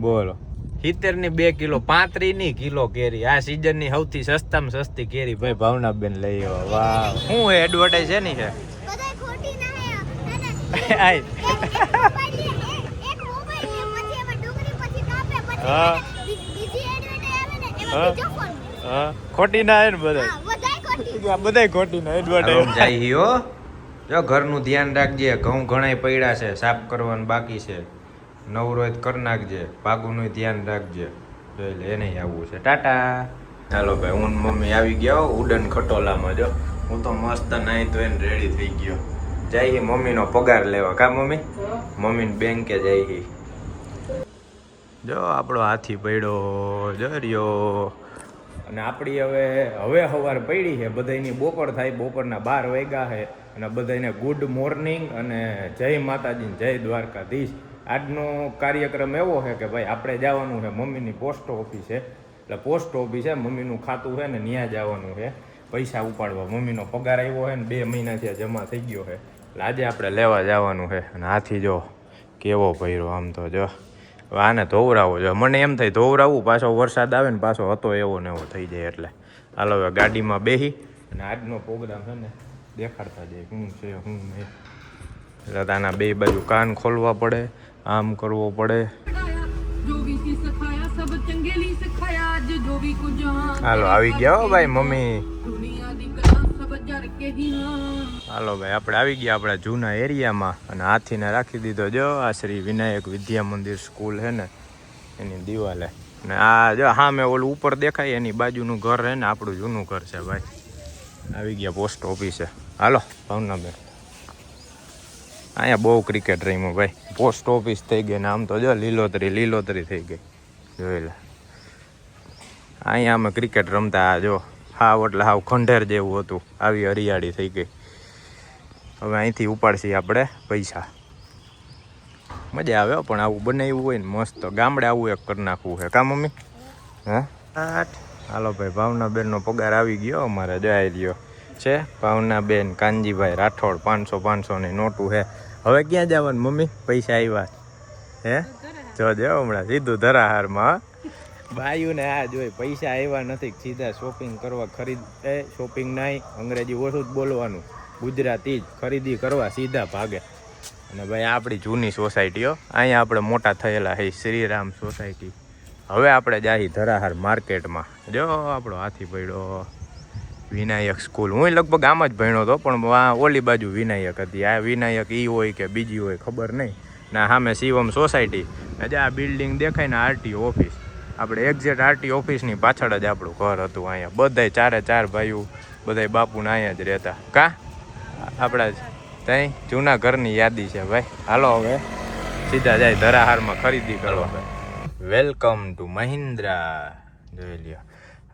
બોલો. સિત્તેરની બે કિલો પાંત્રી ની કિલો કેરી. આ સીઝનની સૌથી સસ્તામાં સસ્તી કેરી ભાઈ ભાવના બેન લઈ આવો વાહ શું એ એડવર્ટાઈઝ છે? ની છે ખોટી ના હે ને બધા હા બધાય ખોટી. ના એડવર્ટાઈઝ જો ઘરનું ધ્યાન રાખજે ઘઉં ઘણા પડ્યા છે સાફ કરવાનું બાકી છે. નવરો કરી નાખજે પાગુનું ધ્યાન રાખજે. જોઈ લે, એને આવવું છે. ટાટા. ચાલો ભાઈ, હું મમ્મી આવી ગયો, ઉડન ખટોલામાં જો. હું તો મસ્ત નાઈ તો એને રેડી થઈ ગયો. જાય મમ્મીનો પગાર લેવા. કા મમ્મી? મમ્મીને બેંકે જાય જો આપણો હાથી પડ્યો જર્યો અને આપણી હવે હવે સવાર પડી છે. બધાની બપોર થાય, બપોરના બાર વાગ્યા છે. અને બધાને ગુડ મોર્નિંગ અને જય માતાજી જય દ્વારકાધીશ. આજનો કાર્યક્રમ એવો છે કે ભાઈ આપણે જવાનું છે મમ્મીની પોસ્ટ ઓફિસે. એટલે પોસ્ટ ઓફિસ છે મમ્મીનું ખાતું છે ને ત્યાં જવાનું છે. પૈસા ઉપાડવા. મમ્મીનો પગાર આવ્યો છે ને બે મહિના થયા જમા થઈ ગયો છે. એટલે આજે આપણે લેવા જવાનું છે. અને હાથી જો કેવો ભૈરો આમ તો જો. આને ધોવરાવો જો. મને એમ થાય ધોવરાવું, પાછો વરસાદ આવે ને પાછો હતો એવો ને એવો થઈ જાય એટલે. હાલો હવે ગાડીમાં બેહી. અને આજનો પ્રોગ્રામ છે ને દેખાડતા જાય. શું છે શું નહીં એટલે તાના બે બાજુ કાન ખોલવા પડે. આમ કરવો પડે. હાલો આવી ગયા ભાઈ મમ્મી. હાલો ભાઈ આપણે આવી ગયા આપણા જૂના એરિયામાં અને હાથીને રાખી દીધો જો આ શ્રી વિનાયક વિદ્યા મંદિર સ્કૂલ છે ને એની દિવાલે. ને આ જો હા મેં ઓલું ઉપર દેખાય એની બાજુનું ઘર હે ને આપણું જૂનું ઘર છે ભાઈ. આવી ગયા પોસ્ટ ઓફિસે. હાલો ભાવનાબેન અહીંયા બહુ ક્રિકેટ રમ્યું ભાઈ. પોસ્ટ ઓફિસ થઈ ગઈ ને આમ તો જો લીલોતરી લીલોતરી થઈ ગઈ. જોઈ લે. અહીંયા અમે ક્રિકેટ રમતા જો હાવ એટલે હાવ ખંડેર જેવું હતું. આવી હરિયાળી થઈ ગઈ. હવે અહીંથી ઉપાડશી આપણે પૈસા. મજા આવે પણ આવું બનાવ્યું હોય ને મસ્ત. ગામડે આવું એક કરી નાખવું છે. કા મમ્મી? હા? આઠ. હાલો ભાઈ ભાવનાબેનનો પગાર આવી ગયો અમારે. જઈ રહ્યો છે? ભાવનાબેન કાનજીભાઈ રાઠોડ પાંચસો પાંચસોની નોટું છે. હવે ક્યાં જવાનું, મમ્મી? પૈસા આવ્યા હે? જો હો હમણાં સીધું ધરાહારમાં. બાયુને આ જોઈ પૈસા આવ્યા નથી, સીધા શોપિંગ કરવા ખરીદ, એ શોપિંગ નહીં અંગ્રેજી ઓછું જ બોલવાનું. ગુજરાતી જ ખરીદી કરવા સીધા ભાગે. અને ભાઈ, આપણી જૂની સોસાયટીઓ અહીંયા આપણે મોટા થયેલા હે, શ્રીરામ સોસાયટી હવે આપણે જાહી ધરાહાર માર્કેટમાં જો, આપણો હાથી પડ્યો. વિનાયક સ્કૂલ. હું લગભગ આમ જ ભણ્યો હતો પણ આ ઓલી બાજુ વિનાયક હતી. આ વિનાયક ઈ હોય કે બીજી હોય ખબર નહીં. ના સામે શિવમ સોસાયટી. આજે જે આ બિલ્ડિંગ દેખાય ને આરટીઓ ઓફિસ. આપણે એક્ઝેક્ટ આરટી ઓફિસની પાછળ જ આપણું ઘર હતું અહીંયા. બધાય ચારે ચાર ભાઈઓ બધાય બાપુના અહીંયા જ રહેતા. કા? આપણા ત્યાં જૂના ઘરની યાદી છે ભાઈ. હાલો હવે. સીધા જાય ધરાહારમાં ખરીદી કરવા. Welcome to Mahindra. જોઈ લ્યો.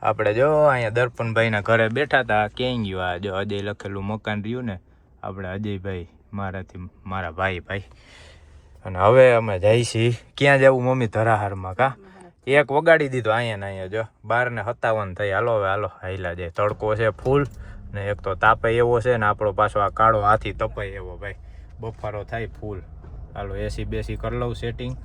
આપણે જો અહીંયા દર્પણભાઈના ઘરે બેઠા હતા ક્યાંય ગયું આ? જો અજય લખેલું મકાન રહ્યું ને, આપણે અજયભાઈ, મારાથી મારા ભાઈ ભાઈ. અને હવે અમે જઈ છીએ. ક્યાં જવું મમ્મી ધરાહારમાં કા? એક વગાડી દીધો અહીંયા ને અહીંયા જો. બાર ને સત્તાવન થઈ. હાલો હવે, હાલો. હાઈલા જાય. તડકો છે ફૂલ ને એક તો તાપે એવો છે ને આપણો પાછો આ કાળો હાથી તપાય એવો ભાઈ. બફારો થાય ફૂલ. હાલો, એસી બેસી કરી લઉં સેટિંગ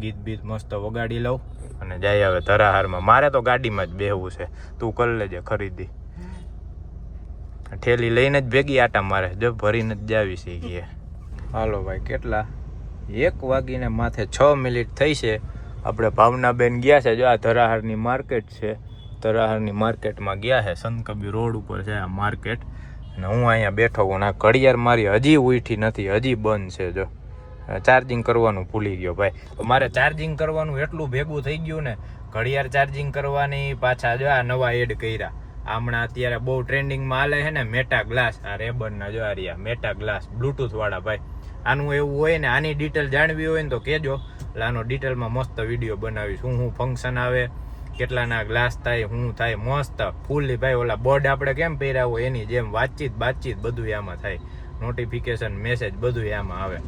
ગીત બીત મસ્ત વગાડી લઉં અને જાય હવે ધરાહારમાં. મારે તો ગાડીમાં જ બેહવું છે. તું કરી લેજે ખરીદી. ઠેલી લઈને જ ભેગી આટા મારે. જો ભરીને જ જાવી કે હાલો ભાઈ, કેટલા? એક વાગીને માથે છ મિનિટ થઈ છે. આપણે ભાવનાબેન ગયા છે. જો આ ધરાહારની માર્કેટ છે. ધરાહારની માર્કેટમાં ગયા છે. સંતકબી રોડ ઉપર છે આ માર્કેટ. અને હું અહીંયા બેઠો હું આ ઘડિયાળ મારી હજી ઉઠી નથી. હજી બંધ છે, જો. ચાર્જિંગ કરવાનું ભૂલી ગયો ભાઈ. મારે ચાર્જિંગ કરવાનું એટલું ભેગું થઈ ગયું ને, ઘડિયાળ ચાર્જિંગ કરવાની પાછા જો આ નવા એડ કર્યા. હમણાં અત્યારે બહુ ટ્રેન્ડિંગમાં હાલે છે ને મેટા ગ્લાસ આ રેબરના જો આ રહ્યા મેટા ગ્લાસ બ્લૂટૂથવાળા ભાઈ. આનું એવું હોય ને, આની ડિટેલ જાણવી હોય ને તો કહેજો. એટલે આનો ડિટેલમાં મસ્ત વીડિયો બનાવીશ. શું શું ફંક્શન આવે, કેટલાના ગ્લાસ થાય શું થાય, મસ્ત. ફૂલી ભાઈ, ઓલા બોર્ડ આપણે કેમ પહેર્યા હોય, એની જેમ વાતચીત બાતચીત બધું આમાં થાય. નોટિફિકેશન મેસેજ બધું આમાં આવે.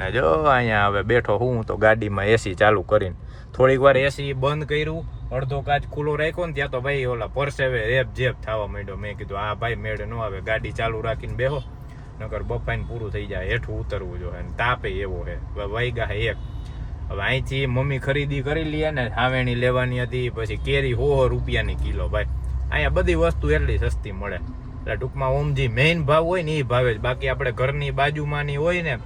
ને જો અહીંયા હવે બેઠો હું તો ગાડીમાં એસી ચાલુ કરીને. થોડીક વાર એસી બંધ કર્યું, અડધો કાચ ખુલ્લો રાખ્યો ને ત્યાં તો ભાઈ ઓલા પરસેવે રેપ જેપ થવા માંડ્યો. મેં કીધું આ ભાઈ, મેળ ન આવે, ગાડી ચાલુ રાખીને બેહો. નકર બફાઈને પૂરું થઈ જાય, હેઠું ઉતરવું જોઈએ અને તાપે એવો હે. વૈગા હે એક. હવે અહીંથી મમ્મી ખરીદી કરી લઈએ ને, હાવેણી લેવાની હતી, પછી કેરી હો રૂપિયાની કિલો ભાઈ. અહીંયા બધી વસ્તુ એટલી સસ્તી મળે. એટલે ટૂંકમાં ઓમજી મેઇન ભાવ હોય ને એ ભાવે જ. બાકી આપણે ઘરની બાજુમાંની હોય ને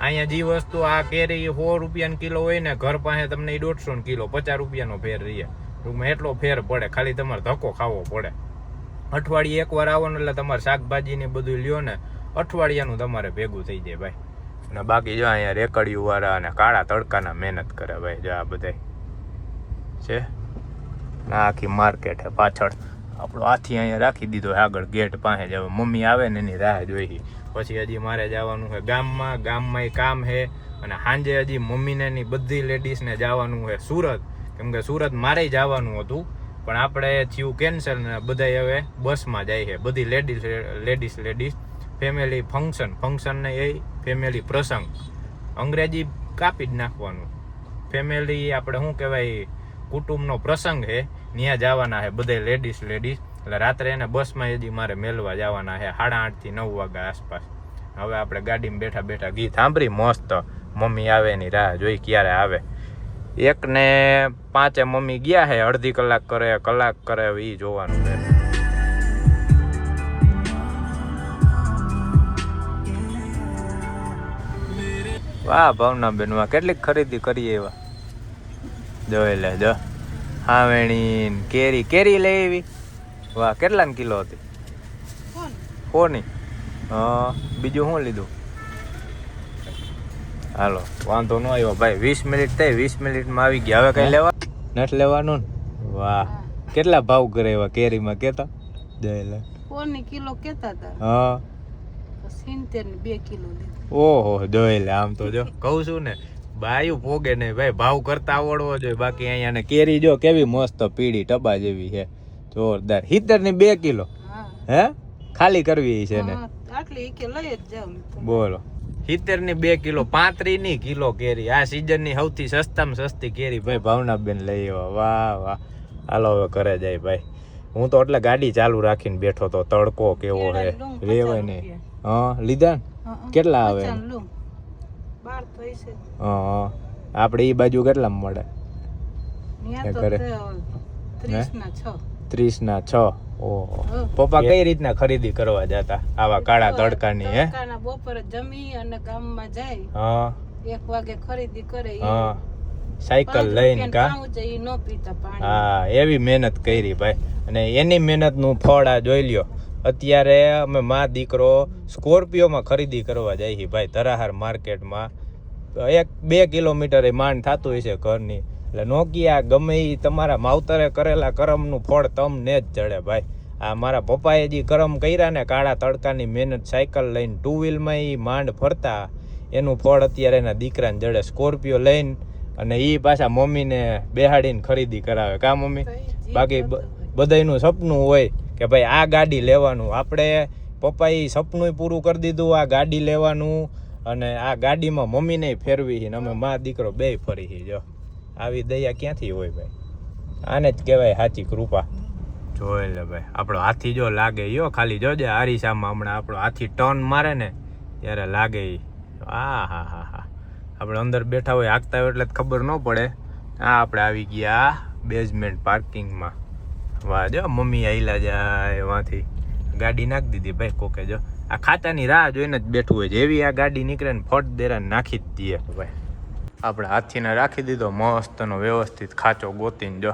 અહીંયા જે વસ્તુ આ કેરી સો રૂપિયાનો કિલો હોય ને, ઘર પાસે તમને દોઢસો કિલો, પચાસ રૂપિયાનો ફેર રહીએ ટૂંકમાં એટલો ફેર પડે, ખાલી તમારે ધક્કો ખાવો પડે. અઠવાડિયે એકવાર આવો ને એટલે તમારે શાકભાજી ને બધું લ્યો ને, અઠવાડિયાનું તમારે ભેગું થઈ જાય ભાઈ. અને બાકી જો અહીંયા રેકડિયું વાળા અને કાળા તડકાના મહેનત કરે ભાઈ, જો આ બધા છે? આખી માર્કેટ હે પાછળ. આપણો હાથી અહીંયા રાખી દીધો આગળ ગેટ પાસે, જ હવે મમ્મી આવે ને એની રાહ જોઈ. પછી હજી મારે જવાનું છે ગામમાં. ગામમાં કામ છે. અને સાંજે હજી મમ્મીને ની બધી લેડીઝને જવાનું છે સુરત. કેમ કે સુરત મારે જવાનું હતું. પણ આપણે થયું કેન્સલ ને બધા હવે બસમાં જાય છે. બધી ladies ladies ladies family function function ને એ ફેમિલી પ્રસંગ. અંગ્રેજી કાપી જ નાખવાનું. ફેમિલી આપણે શું કહેવાય? કુટુંબનો પ્રસંગ છે. ત્યાં જવાના છે બધે લેડીઝ લેડીઝ એટલે રાત્રે એને બસમાં હજી મારે મેલવા જવાના છે સાડા આઠથી નવ વાગ્યા આસપાસ. હવે આપણે ગાડીમાં બેઠા બેઠા ગીત સાંભળી, મસ્ત. મમ્મી આવે એની રાહ જોઈ ક્યારે આવે. એક ને પાંચે મમ્મી ગયા છે અડધી કલાક કરે કલાક કરે એ જોવાનું છે. વાહ ભાવના બેન વાહ કેટલીક ખરીદી કરીએ એવા. જોઈ લે જો હાવેણી કેરી કેરી લઈ આવી. વાહ કેટલાની કિલો હતી? કોની? બીજું શું લીધું? હાલો વાંધો ન આવ્યો. ભાઈ વીસ મિનિટ થઈ વીસ મિનિટમાં આવી ગયા. હવે કઈ લેવા? નથી લેવાનું ને? વાહ કેટલા ભાવ કરે એવા કેરીમાં કેતા? જય લે. કોની કિલો કેતા હતા હા. સિત્તેર ને બે કિલો ઓહો જોઈ આમ તો જો. કહું છું ને બાયું ભોગે નહીં ભાઈ ભાવ કરતા આવડવો જોઈએ. બાકી અહીંયા ને કેરી જો કેવી મસ્ત પીળી ટબા જેવી છે. જોરદાર. હિતરની બે કિલો. હે. ખાલી કરવી છે ને હા, બોલો. સિત્તેરની બે કિલો. પાંત્રી ની કિલો કેરી. આ સીઝનની સૌથી સસ્તામાં સસ્તી કેરી ભાઈ ભાવનાબેન લઈ આવ્યા. વાહ વાહ. હાલો હવે ઘરે જાય ભાઈ. હું તો એટલે ગાડી ચાલુ રાખીને બેઠો તો તડકો કેવો છે? લૂમ રેવાય નહીં. હા લીધા ને? હા, હા. કેટલા આવે? હા આપણે એ બાજુ કેટલા મળે? તે ત્રીસ ના છ. ઓહો. પપ્પા કઈ રીતના ખરીદી કરવા જતા? આવા કાળા તડકાની હે? બપોરે જમી અને ગામમાં જાય. હા. એક વાગે ખરીદી કરે હા. સાયકલ લઈને કા? હા એવી મહેનત કરી ભાઈ. અને એની મહેનતનું ફળ આ જોઈ લ્યો. અત્યારે અમે મા દીકરો સ્કોર્પિયોમાં ખરીદી કરવા જઈએ ભાઈ. તરાહાર માર્કેટમાં. એક બે કિલોમીટર એ માંડ થતું હોય છે ઘરની. એટલે નોકિયા ગમે એ તમારા માવતરે કરેલા કરમનું ફળ તમને જ જડે ભાઈ. આ મારા પપ્પાએ જે કરમ કર્યા ને કાળા તડકાની મહેનત સાયકલ લઈને ટુ વ્હીલમાં એ માંડ ફરતા એનું ફળ અત્યારે એના દીકરાને જડે સ્કોર્પિયો લઈને અને એ પાછા મમ્મીને બેહાડીને ખરીદી કરાવે. કા મમ્મી? બાકી બધાનું સપનું હોય કે ભાઈ આ ગાડી લેવાનું. આપણે પપ્પાએ સપનું પૂરું કરી દીધું આ ગાડી લેવાનું અને આ ગાડીમાં મમ્મીને ફેરવી છે ને અમે મા દીકરો બે ફરી જો આવી દયા ક્યાંથી હોય ભાઈ? આને જ કહેવાય સાચી કૃપા. જોઈ લે ભાઈ, આપણો હાથી જો લાગે યો ખાલી જોજે આરીસામાં હમણાં આપણો હાથી ટર્ન મારે ને, ત્યારે લાગે એ આ હા હા હા. આપણે અંદર બેઠા હોય, હાંકતા હોય એટલે જ ખબર ન પડે. આ આપણે આવી ગયા બેઝમેન્ટ પાર્કિંગમાં વાહ, જો મમ્મી આઈલા જાય વાંથી. ગાડી નાખી દીધી ભાઈ કોકે, જો. આ ખાતાની રાહ જોઈને જ બેઠું હોય જેવી આ ગાડી નીકળે ને ફટ દેરા નાખી જ દઈએ ભાઈ. આપણે હાથીને રાખી દીધો, મસ્તનો વ્યવસ્થિત ખાચો ગોતીને જો,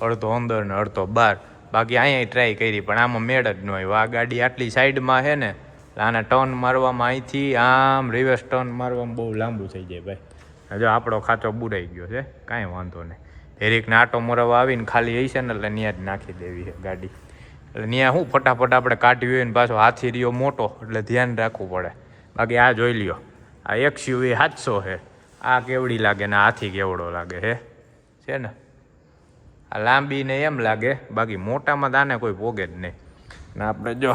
અડધો અંદર ને અડધો બહાર. બાકી અહીંયા ટ્રાય કરી, પણ આમાં મેળ જ ન આવ્યો આ ગાડી આટલી સાઈડમાં છે ને આને ટર્ન મારવામાં અહીંથી આમ રિવર્સ ટર્ન મારવામાં બહુ લાંબુ થઈ જાય ભાઈ. જો આપણો ખાચો બુરાઈ ગયો છે, કાંઈ વાંધો નહીં. હેરીકને આટો મરવા આવીને ખાલી હશે ને, એટલે ત્યાં જ નાખી દેવી છે ગાડી. એટલે ત્યાં શું ફટાફટ આપણે કાઢવી હોય ને, પાછો હાથી રહ્યો મોટો, એટલે ધ્યાન રાખવું પડે. બાકી આ જોઈ લ્યો, આ એક્સયુવી સાતસો છે. આ કેવડી લાગે ને આથી કેવડો લાગે હે? છે ને? આ લાંબી ને એમ લાગે, બાકી મોટામાં તાને કોઈ પોગે જ નહીં. ને આપણે જો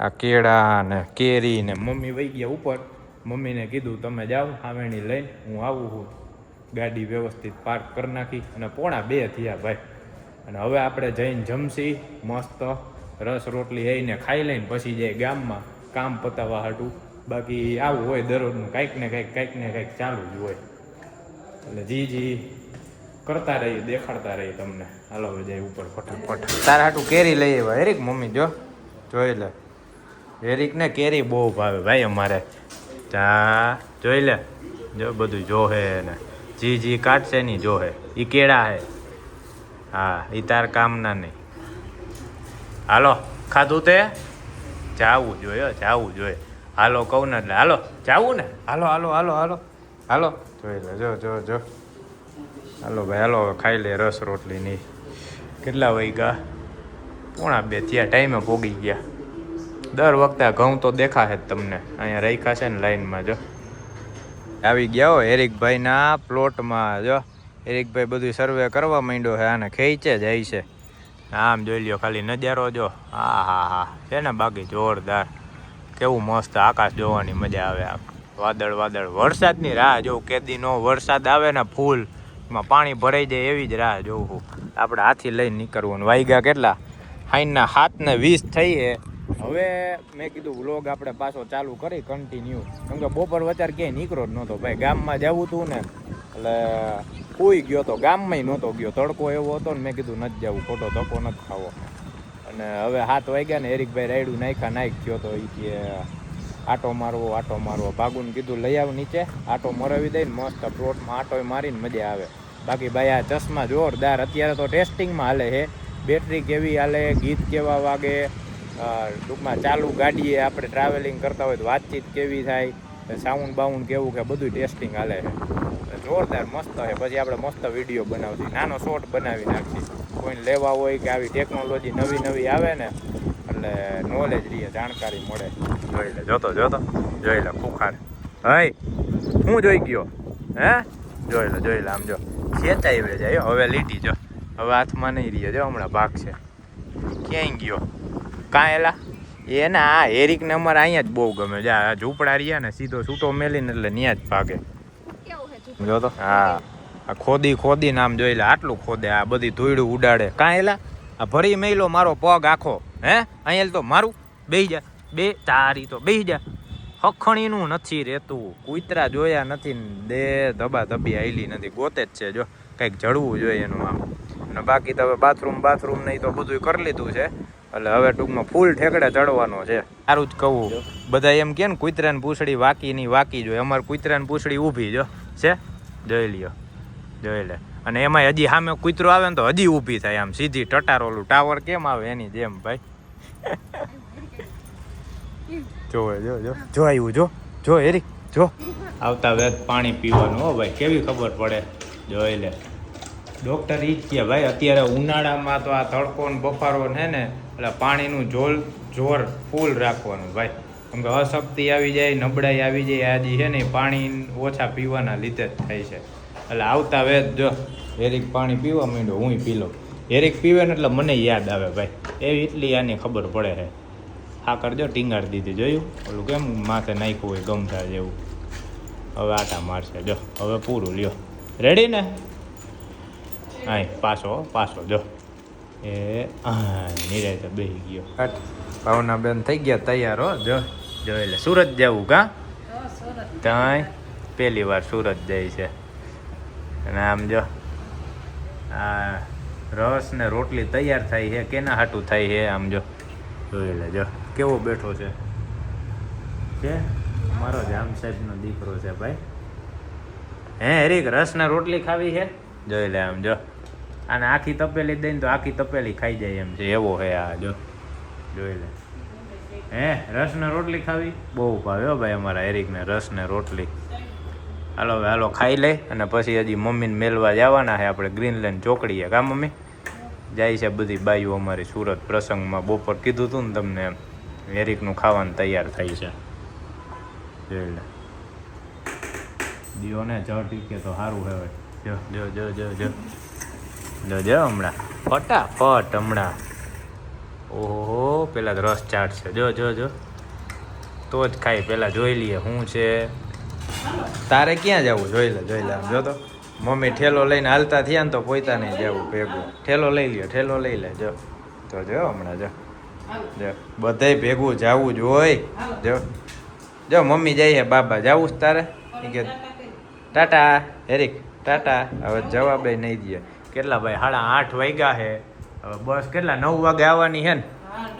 આ કેળા ને કેરી ને મમ્મી વહી ગયા ઉપર. મમ્મીને કીધું, તમે જાઓ હાવેણી લઈને, હું આવું છું. ગાડી વ્યવસ્થિત પાર્ક કરી નાખી અને પોણા બે થયા ભાઈ. અને હવે આપણે જઈને જમશી, મસ્ત રસ રોટલી આવીને ખાઈ લઈને પછી જાય ગામમાં કામ પતાવવા હાટું. બાકી આવું હોય દરરોજનું, કાંઈક ને કાંઈક કાંઈક ને કાંઈક ચાલુ જ હોય. એટલે જી જી કરતા રહીએ, દેખાડતા રહીએ તમને. હાલો જાય ઉપર, ફટાફટ. તારા હાટું કેરી લઈ આવ્યા, હેરિક મમ્મી, જો. જોઈ લે. હેરીક ને કેરી બહુ ભાવે, ભાઈ, અમારે. ચા, જોઈ લે. જો, બધું જોહે ને જી જી કાઢશે નહીં જોહે. એ કેળા હે. હા એ તાર કામના નહીં. હાલો, ખાધું તે? જાવું જોઈએ જાવું જોઈએ. હાલો કહું ને એટલે. હાલો જાવું ને? હાલો હાલો હાલો હાલો. હાલો. જોઈ લે જો જો જો. હાલો ભાઈ હાલો ખાઈ લે રસ રોટલી ની કેટલા વાગ્યા? પોણા બે ત્યાં ટાઈમે પોગી ગયા? દર વખતે ઘઉં તો દેખાશે જ તમને. અહીંયા રાખ્યા છે ને લાઈનમાં જો. આવી ગયા હો હેરિકભાઈના પ્લોટમાં જો. હેરિકભાઈ બધું સર્વે કરવા માંડ્યો છે આને ખેંચે જાય છે. આમ જોઈ લ્યો ખાલી નજારો જો. હા હા હા. છે ને બાકી જોરદાર. કેવું મસ્ત આકાશ જોવાની મજા આવે આમ. વાદળ વાદળ. વરસાદની રાહ જોઉં, કેદી નો વરસાદ આવે ને ફૂલ, એમાં પાણી ભરાઈ જાય એવી જ રાહ જોઉં છું આપણે હાથી લઈને નીકળવું ને વાઈગા કેટલા? હાઈના હાથ ને વીસ થઈએ હવે મેં કીધું વ્લોગ આપણે પાછો ચાલુ કરી કન્ટિન્યુ કેમ કે બપોર વચાર ક્યાંય નીકળો જ નહોતો ભાઈ. ગામમાં જવું હતું ને, એટલે કોઈ ગયો તો ગામમાંય નહોતો ગયો. તડકો એવો હતો ને મેં કીધું નથી જવું ખોટો ધક્કો નથી ખાવો. અને હવે હાથ વાગ્યા ને એરિકભાઈ રાયડું નાખ્યા, નાખ થયો તો એ કે આટો મારવો આટો મારવો. ભાગુને કીધું, લઈ આવ નીચે, આટો મરાવી દઈને મસ્ત પ્લોટમાં આટો મારીને મજા આવે. બાકી ભાઈ આ ચશ્મા જોરદાર, અત્યારે તો ટેસ્ટિંગમાં હાલે છે. બેટરી કેવી હાલે, ગીત કેવા વાગે ટૂંકમાં ચાલુ ગાડીએ આપણે ટ્રાવેલિંગ કરતા હોય તો વાતચીત કેવી થાય સાઉન્ડ બાઉન્ડ કેવું કે બધું ટેસ્ટિંગ હાલે છે. જોરદાર મસ્ત છે. પછી આપણે મસ્ત વીડિયો બનાવશું. નાનો શોર્ટ બનાવી નાખશું. કોઈને લેવા હોય કે આવી ટેકનોલોજી નવી નવી આવે ને એટલે નોલેજ રહીએ જાણકારી મળે. જોઈ લે જોતો જોતો. જોઈ લે ખુખાર હઈ હું જોઈ ગયો? હે? જોઈ લે જોઈ લે આમ જો. ખેંચાઈ વે જાય હવે લીટી જો. હવે હાથમાં નહીં રહીએ જો હમણાં ભાગ છે. ક્યાંય ગયો? કાં એલા? એને આ હેરિકને અમારે અહીંયા જ બહુ ગમે. જા આ ઝૂંપડા રહ્યા ને સીધો છૂટો મેલીને એટલે ત્યાં જ ભાગે. કેવું જો તો હા. આ ખોદી ખોદી નામ જોઈ લે આટલું ખોદે આ બધી ધૂળું ઉડાડે. કાં એલા આ ભરી મેલો મારો પગ આખો હે? અહીંયા તો મારું બેહી જા બે તારી તો બેહી જા. હખણીનું નથી રહેતું કૂતરા જોયા નથી દે ધબા ધબી આયલી નથી ગોતે જ છે જો. કંઈક જળવું જોઈએ એનું આમ. અને બાકી તો હવે બાથરૂમ બાથરૂમ નહીં તો બધું કરી લીધું છે. એટલે હવે ટૂંકમાં ફૂલ ઠેકડે ચડવાનો છે. સારું જ કહું. બધા એમ કે ને કૂતરાની પૂંછડી વાકી ની વાકી જોઈએ. અમારે કૂતરાની પૂંછડી ઊભી જો. છે? જોઈ લ્યો. જોઈ લે. અને એમાં હજી સામે કૂતરો આવે ને તો હજી ઊભી થાય આમ સીધી ટટારોલું ટાવર કેમ આવે એની જેમ ભાઈ? જો જો જો. જો આવ્યું જો. જો એરી જો. આવતા વેત પાણી પીવાનું, હો ભાઈ. કેવી ખબર પડે? જોઈ લે. ડૉક્ટર ઈ જ કે ભાઈ, અત્યારે ઉનાળામાં તો આ તડકો ને બફારો છે ને, એટલે પાણીનું જોર જોર ફૂલ રાખવાનું ભાઈ. કેમ કે અશક્તિ આવી જાય, નબળાઈ આવી જાય, આજે છે ને પાણી ઓછા પીવાના લીધે જ થાય છે. એટલે આવતા વેત જો હેરિક પાણી પીવા માંડ્યો હું પી લઉં. હેરિક પીવે ને એટલે મને યાદ આવે ભાઈ. એવી એટલી આની ખબર પડે છે આ કરજો ટીંગાડ દીધી જોયું? ઓલું કેમ માથે નાખ્યું હોય ગમતા જેવું? હવે આટા મારશે જો. હવે પૂરું લ્યો. રેડી ને? હા પાછો હો, પાછો જો. એ હા નિરાયતે બેસી ગયો. ભાવના બેન થઈ ગયા તૈયાર હો જો. જો એટલે સુરત જવું કા? ત્યાં પહેલી વાર સુરત જાય છે. અને આમ જો, આ રસ ને રોટલી તૈયાર થાય છે, કેના હાટું થાય છે, આમ જો, જોઈ લે જો કેવો બેઠો છે? છે? મારો જામ સાહેબનો દીકરો છે ભાઈ. હે, હરીક, રસ ને રોટલી ખાવી છે? જોઈ લે આમ જો. અને આખી તપેલી દઈને તો આખી તપેલી ખાઈ જાય એમ છે. એવો હે આ જો. જોઈ લે. હે, રસ ને રોટલી ખાવી? બહુ ભાવે હો ભાઈ અમારા એરિકને રસ ને રોટલી. હાલો હાલો, ખાઈ લે. અને પછી હજી મમ્મીને મેલવા જવાના છે. આપણે ગ્રીનલેન્ડ ચોકડીએ કા, મમ્મી? જાય છે બધી બાઈઓ અમારી સુરત પ્રસંગમાં. બપોર કીધું હતું ને તમને એરિકનું ખાવાનું તૈયાર થાય છે. જોઈ લે. દિયો ને જળ ટીકે તો સારું હવે. જો જો જો જો જો. જો જો, હમણાં. ફટાફટ હમણાં. ઓહો, પેલા રસ ચાટ છે. જો જો જો. તો જ ખાઈ. પેલા જોઈ લઈએ શું છે. તારે ક્યાં જવું? જોઈ લે જોઈ લે. જો તો, મમ્મી ઠેલો લઈને હાલતા થયા ને તો પોતા નહીં જવું ભેગું. ઠેલો લઈ લ્યો, ઠેલો લઈ લે. જો. તો જો, હમણાં જો. જો. બધાય ભેગું જાવું જ હોય. જો. જો, મમ્મી જઈએ બાબા. જાવું જ તારે? કે, ટાટા હેરિક ટાટા. હવે જવાબ નહીં દે. કેટલા ભાઈ, સાડા આઠ વાગ્યા છે હવે બસ કેટલા? નવ વાગે આવવાની છે ને?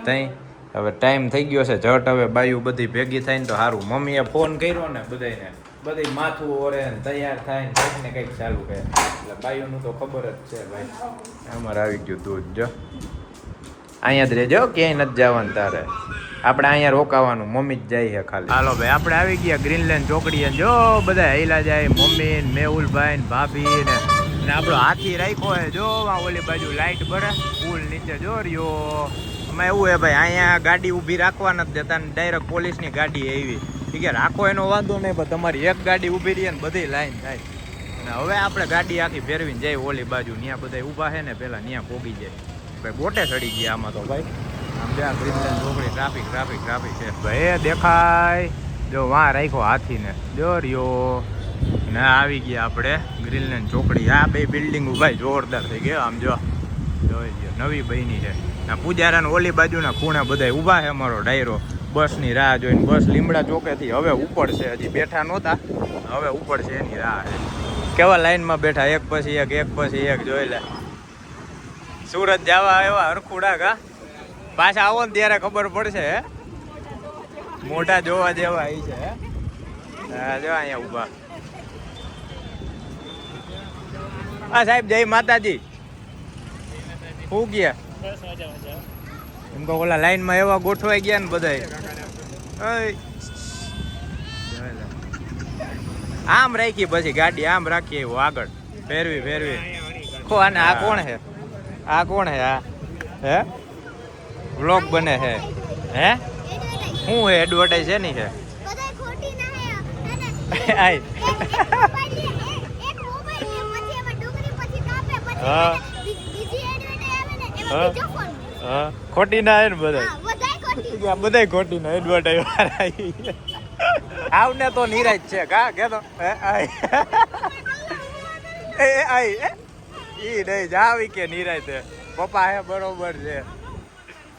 તઈ હવે ટાઈમ થઈ ગયો છે. જટ હવે બાયું બધી ભેગી થાય ને તો સારું મમ્મીએ ફોન કર્યો ને બધાને બધી માથું ઓરે તૈયાર થાય ને કંઈક ને કંઈક ચાલુ કરે એટલે બાયુનું તો ખબર જ છે ભાઈ. અમારે આવી ગયું દૂધ, જો. અહીંયા જ રહેજો, ક્યાંય નથી જવાનું તારે. આપણે અહીંયા રોકાવાનું. મમ્મી જ જાય છે ખાલી. હાલો ભાઈ, આપણે આવી ગયા ગ્રીનલેન્ડ ચોકડીએ. જો બધા હેલા જાય. મમ્મી ને મેહુલભાઈ ને ભાભી ને. આપણો હાથી રાખ્યો હે જો આ ઓલી બાજુ લાઈટ ભરે. પુલ નીચે જો રહ્યો. એમાં એવું હે ભાઈ, અહીંયા ગાડી ઊભી રાખવા નથી દેતા ને ડાયરેક્ટ પોલીસની ગાડી એવી ઠીક છે રાખો એનો વાંધો નહીં, પણ તમારી એક ગાડી ઊભી રહી ને બધી લાઈન થાય. અને હવે આપણે ગાડી આખી ફેરવીને જાય ઓલી બાજુ ત્યાં બધા ઊભા છે ને પેલા ત્યાં પોગી જાય. ભાઈ, બોટે ચડી ગયા આમાં તો ભાઈ. આમ જ્યાં ગ્રીનલેન્ડ ચોકડી ટ્રાફિક ટ્રાફિક ટ્રાફિક છે. ભાઈ દેખાય. જો વાં રાખ્યો હાથીને. જો રહ્યો ને આવી ગયા આપણે ગ્રીનલેન્ડ ચોકડી આ બે બિલ્ડિંગ ઉભાઈ જોરદાર થઈ ગયો. આમ જો, જોઈ ગયો નવી બની છે. ના પૂજારાને ઓલી બાજુના ખૂણે બધા ઊભા છે અમારો ડાયરો. બસની રાહ જોઈને બસ લીમડા ચોકેથી હવે ઉપડશે હજી બેઠા નહોતા. હવે ઉપડશે એની રાહ છે. કેવા લાઈનમાં બેઠા? એક પછી એક એક પછી એક જોઈ લે. સુરત જવા એવા હરખુડા કા? પાછા આવો ને ત્યારે ખબર પડશે હે? મોઢા જોવા જેવા ઈ છે જો અહીંયા ઊભા. હા સાહેબ જય માતાજી. શું ગયા એમ તો ઓલા લાઈનમાં એવા ગોઠવાઈ ગયા ને બધા આમ રાખી પછી ગાડી આમ રાખી એવું આગળ. ફેરવી ફેરવી. ખો આને આ કોણ હે? આ કોણ હે? આ? હે? વ્લોગ બને છે હે? હું શું હે? એડવર્ટાઈઝ છે ની છે બધાય ખોટી ના હે. આય એક હા. ખોટી ના ને બધા બધા બધાય ખોટી. ના એડવર્ટાઈઝ આવને તો નિરાજ છે. કા કે તો? એ એ આય એ ઈ નહીં જાવી કે નિરાજ છે. પપ્પા હે બરોબર છે.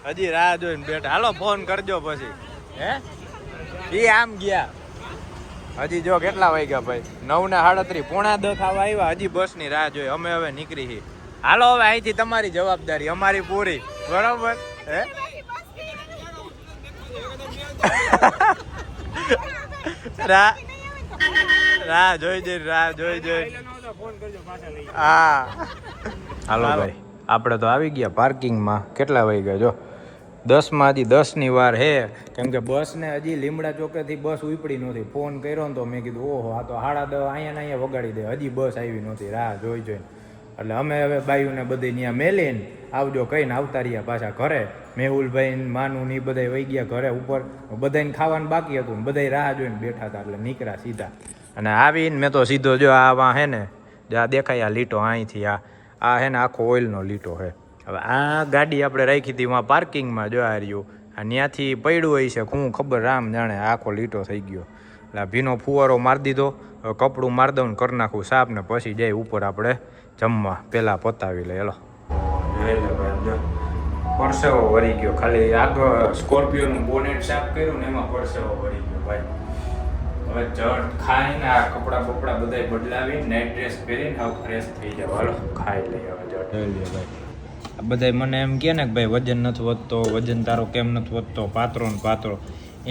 હજી રાહ જોઈને બેઠા. હાલો ફોન કરજો પછી. હે? ઈ આમ ગયા. હજી જો કેટલા વાગ્યા ભાઈ? નવ ને સાડત્રીસ. પોણા દસ આવા આવ્યા હજી બસની રાહ જોઈ. અમે હવે નીકળી છીએ. હાલો હવે અહીંથી તમારી જવાબદારી અમારી પૂરી. બરાબર? હે? રા રાહ જોઈ જોઈ રા જોઈ જોઈ હા. હાલો ભાઈ આપણે તો આવી ગયા પાર્કિંગમાં. કેટલા વાગ્યા જો? દસમાં હજી દસની વાર હે. કેમ કે બસને હજી લીમડા ચોકેથી બસ ઉપડી નહોતી. ફોન કર્યો ને તો મેં કીધું ઓહો આ તો સાડા દસ અહીંયા ને અહીંયા વગાડી દે. હજી બસ આવી નહોતી. રાહ જોઈ જોઈને. એટલે અમે હવે બાયુને બધી ત્યાં મેલીને, આવજો કહીને આવતા રહ્યા પાછા ઘરે. મેહુલભાઈ માનું ને એ બધા વહી ગયા ઘરે ઉપર. બધાને ખાવાનું બાકી હતું ને બધાય રાહ જોઈને બેઠા હતા એટલે નીકળ્યા સીધા. અને આવીને મેં તો સીધો જો આવા હે ને આ દેખાય આ લીટો અહીંથી આ આ હે ને આખો ઓઇલનો લીટો હે. હવે આ ગાડી આપણે રાખી હતી વાં પાર્કિંગમાં જો આ રહ્યું. આ ત્યાંથી પડ્યું હોય છે હું ખબર રામ જાણે આખો લીટો થઈ ગયો. એટલે ભીનો ફુવારો મારી દીધો. કપડું મારી દઉં કરી નાખું સાપ ને પછી જાય ઉપર આપણે. જમવા. પહેલાં પતાવી લે હેલો. પરસેવો વળી ગયો. ખાલી આગળ સ્કોર્પિયોનું બોનેટ સાફ કર્યું ને એમાં પરસેવો વળી ગયો ભાઈ. હવે જટ ખાઈને આ કપડાં બપડા બધાય બદલાવી નાઇટ ડ્રેસ પહેરીને હવે ફ્રેશ થઈ જાવ હાલો ખાઈ લઈએ હવે જટ લઈ લે ભાઈ. આ બધાય મને એમ કહે ને કે ભાઈ વજન નથી વધતો વજન તારો કેમ નથી વધતો? પાત્રો ને પાતળો.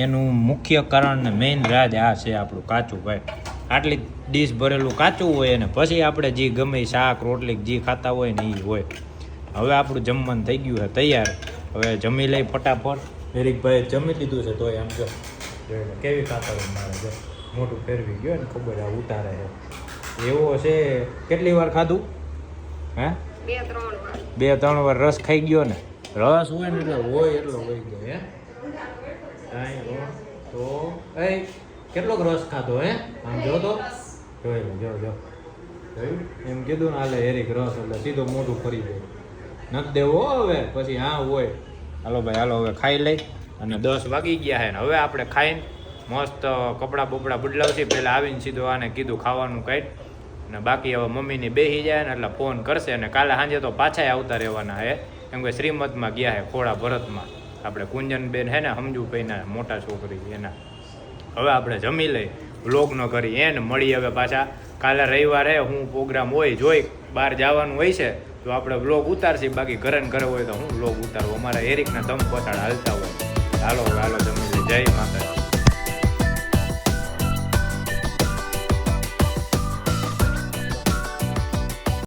એનું મુખ્ય કારણ ને મેઇન રાજ આ છે આપણું કાચું ભાઈ. આટલી ડીશ ભરેલું કાચું હોય અને પછી આપણે જે ગમે શાક રોટલી જે ખાતા હોય ને એ હોય. હવે આપણું જમવાનું થઈ ગયું છે તૈયાર. હવે જમી લઈ ફટાફટ. વેરિકભાઈ જમી લીધું છે તોય આમ જો. કેવી ખાતા હોય મારે જો. મોટું ફેરવી ગયો ને ખબર આ ઉતારે છે. એવો છે કેટલી વાર ખાધું? હે? બે ત્રણ વાર. બે ત્રણ વાર રસ ખાઈ ગયો ને? રસ હોય ને એટલે હોય એટલો હોય ગયો હે? કાંઈ તો એ કેટલોક રસ ખાતો હે? આમ જો તો. જોઈ જો જો. જોયું? એમ કીધું ને હાલે એરિક રસ એટલે સીધો મોઢું ફરી જાય નથી દેવો હવે પછી હા હોય. હાલો ભાઈ હાલો હવે ખાઈ લઈ. અને દસ વાગી ગયા હે ને હવે આપણે ખાઈને મસ્ત કપડાં બપડાં બદલાવશે. પહેલાં આવીને સીધો આને કીધું ખાવાનું કાંઈ અને બાકી હવે મમ્મીની બેસી જાય ને એટલે ફોન કરશે. અને કાલે સાંજે તો પાછા આવતા રહેવાના હે. કેમ કે શ્રીમતમાં ગયા હે ખોડા ભરતમાં. આપણે કુંજનબેન હે ને સમજુભાઈના મોટા છોકરી એના. હવે આપણે જમી લઈ વ્લોગ ન કરી એને મળી હવે પાછા. કાલે રવિવારે હું પ્રોગ્રામ હોય, જોઈ બહાર જવાનું હોય છે, તો આપણે વ્લોગ ઉતારશી. બાકી ઘરે ઘરે હોય તો હું વ્લોગ ઉતારું. અમારા એરિકના દમ પછાડ હાલતા હોય. હાલો હાલો, જમી લઈએ.